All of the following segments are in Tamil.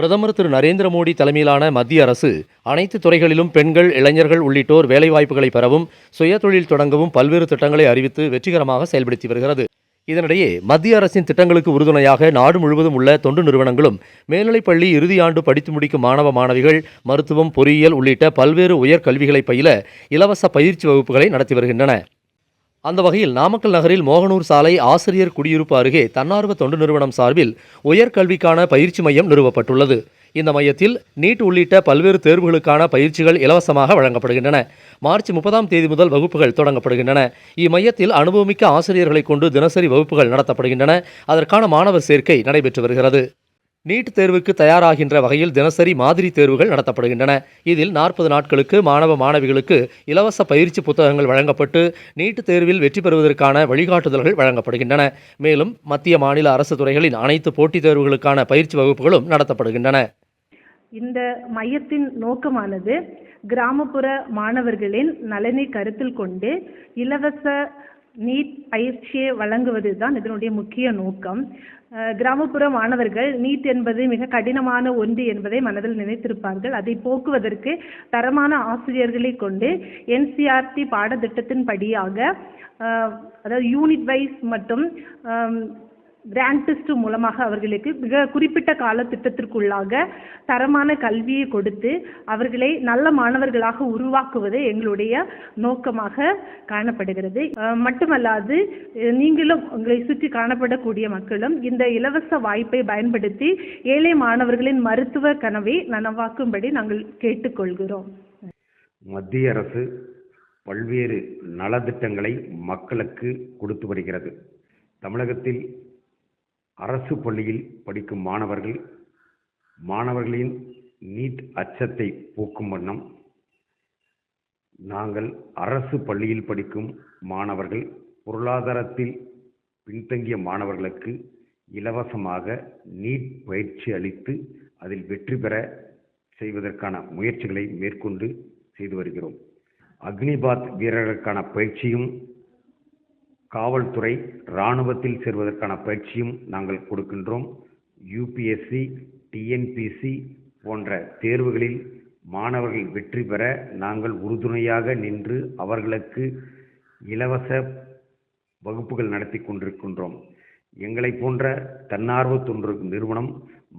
பிரதமர் திரு நரேந்திர மோடி தலைமையிலான மத்திய அரசு அனைத்து துறைகளிலும் பெண்கள் இளைஞர்கள் உள்ளிட்டோர் வேலைவாய்ப்புகளை பெறவும் சுயதொழில் தொடங்கவும் பல்வேறு திட்டங்களை அறிவித்து வெற்றிகரமாக செயல்படுத்தி வருகிறது. இதனிடையே மத்திய அரசின் திட்டங்களுக்கு உறுதுணையாக நாடு முழுவதும் உள்ள தொண்டு நிறுவனங்களும் மேல்நிலைப்பள்ளி இறுதியாண்டு படித்து முடிக்கும் மாணவ மாணவிகள் மருத்துவம் பொறியியல் உள்ளிட்ட பல்வேறு உயர்கல்விகளை பயில இலவச பயிற்சி வகுப்புகளை நடத்தி வருகின்றன. அந்த வகையில் நாமக்கல் நகரில் மோகனூர் சாலை ஆசிரியர் குடியிருப்பு அருகே தன்னார்வ தொண்டு நிறுவனம் சார்பில் உயர்கல்விக்கான பயிற்சி மையம் நிறுவப்பட்டுள்ளது. இந்த மையத்தில் நீட் உள்ளிட்ட பல்வேறு தேர்வுகளுக்கான பயிற்சிகள் இலவசமாக வழங்கப்படுகின்றன. மார்ச் முப்பதாம் தேதி முதல் வகுப்புகள் தொடங்கப்படுகின்றன. இம்மையத்தில் அனுபவமிக்க ஆசிரியர்களை கொண்டு தினசரி வகுப்புகள் நடத்தப்படுகின்றன. அதற்கான மாணவர் சேர்க்கை நடைபெற்று வருகிறது. நீட் தேர்வுக்கு தயாராகின்ற வகையில் தினசரி மாதிரி தேர்வுகள் நடத்தப்படுகின்றன. இதில் நாற்பது நாட்களுக்கு மாணவ மாணவிகளுக்கு இலவச பயிற்சி புத்தகங்கள் வழங்கப்பட்டு நீட் தேர்வில் வெற்றி பெறுவதற்கான வழிகாட்டுதல்கள் வழங்கப்படுகின்றன. மேலும் மத்திய மாநில அரசு துறைகளின் அனைத்து போட்டித் தேர்வுகளுக்கான பயிற்சி வகுப்புகளும் நடத்தப்படுகின்றன. இந்த மையத்தின் நோக்கமானது கிராமப்புற மாணவர்களின் நலனை கருத்தில் கொண்டு இலவச நீட் பயிற்சியை வழங்குவது தான் இதனுடைய முக்கிய நோக்கம். கிராமப்புற மாணவர்கள் நீட் என்பது மிக கடினமான ஒன்று என்பதை மனதில் நினைத்திருப்பார்கள். அதை போக்குவதற்கு தரமான ஆசிரியர்களை கொண்டு என்சிஆர்டி பாடத்திட்டத்தின் படியாக அதாவது யூனிட் வைஸ் மற்றும் கிராண்ட் டெஸ்ட் மூலமாக அவர்களுக்கு மிக குறிப்பிட்ட காலத்திட்டத்திற்குள்ளாக தரமான கல்வியை கொடுத்து அவர்களை நல்ல மாணவர்களாக உருவாக்குவது எங்களுடைய நோக்கமாக காணப்படுகிறது. மட்டுமல்லாது நீங்களும் உங்களை சுற்றி காணப்படக்கூடிய மக்களும் இந்த இலவச வாய்ப்பை பயன்படுத்தி ஏழை மாணவர்களின் மருத்துவ கனவை நனவாக்கும்படி நாங்கள் கேட்டுக்கொள்கிறோம். மத்திய அரசு பல்வேறு நலத்திட்டங்களை மக்களுக்கு கொடுத்து வருகிறது. தமிழகத்தில் அரசு பள்ளியில் படிக்கும் மாணவர்கள் மாணவர்களின் நீட் அச்சத்தை போக்கும் வண்ணம் நாங்கள் அரசு பள்ளியில் படிக்கும் மாணவர்கள் பொருளாதாரத்தில் பின்தங்கிய மாணவர்களுக்கு இலவசமாக நீட் பயிற்சி அளித்து அதில் வெற்றி பெற செய்வதற்கான முயற்சிகளை மேற்கொண்டு செய்து வருகிறோம். அக்னிபாத் வீரர்களுக்கான பயிற்சியும் காவல்துறை இராணுவத்தில் சேர்வதற்கான பயிற்சியும் நாங்கள் கொடுக்கின்றோம். யூபிஎஸ்சி டிஎன்பிசி போன்ற தேர்வுகளில் மாணவர்கள் வெற்றி பெற நாங்கள் உறுதுணையாக நின்று அவர்களுக்கு இலவச வகுப்புகள் நடத்தி கொண்டிருக்கின்றோம். எங்களை போன்ற தன்னார்வ தொன்று நிறுவனம்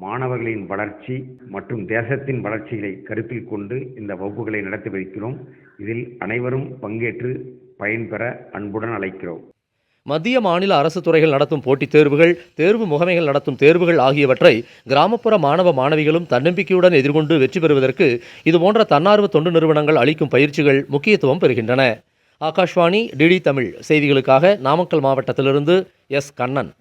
மாணவர்களின் வளர்ச்சி மற்றும் தேசத்தின் வளர்ச்சிகளை கருத்தில் கொண்டு இந்த வகுப்புகளை நடத்தி வைக்கிறோம். இதில் அனைவரும் பங்கேற்று பயன்பெற அன்புடன் அழைக்கிறோம். மத்திய மாநில அரசு துறைகள் நடத்தும் போட்டித் தேர்வுகள் தேர்வு முகமைகள் நடத்தும் தேர்வுகள் ஆகியவற்றை கிராமப்புற மாணவ மாணவிகளும் தன்னம்பிக்கையுடன் எதிர்கொண்டு வெற்றி பெறுவதற்கு இதுபோன்ற தன்னார்வ தொண்டு நிறுவனங்கள் அளிக்கும் பயிற்சிகள் முக்கியத்துவம் பெறுகின்றன. ஆகாஷ்வாணி டிடி தமிழ் செய்திகளுக்காக நாமக்கல் மாவட்டத்திலிருந்து எஸ். கண்ணன்.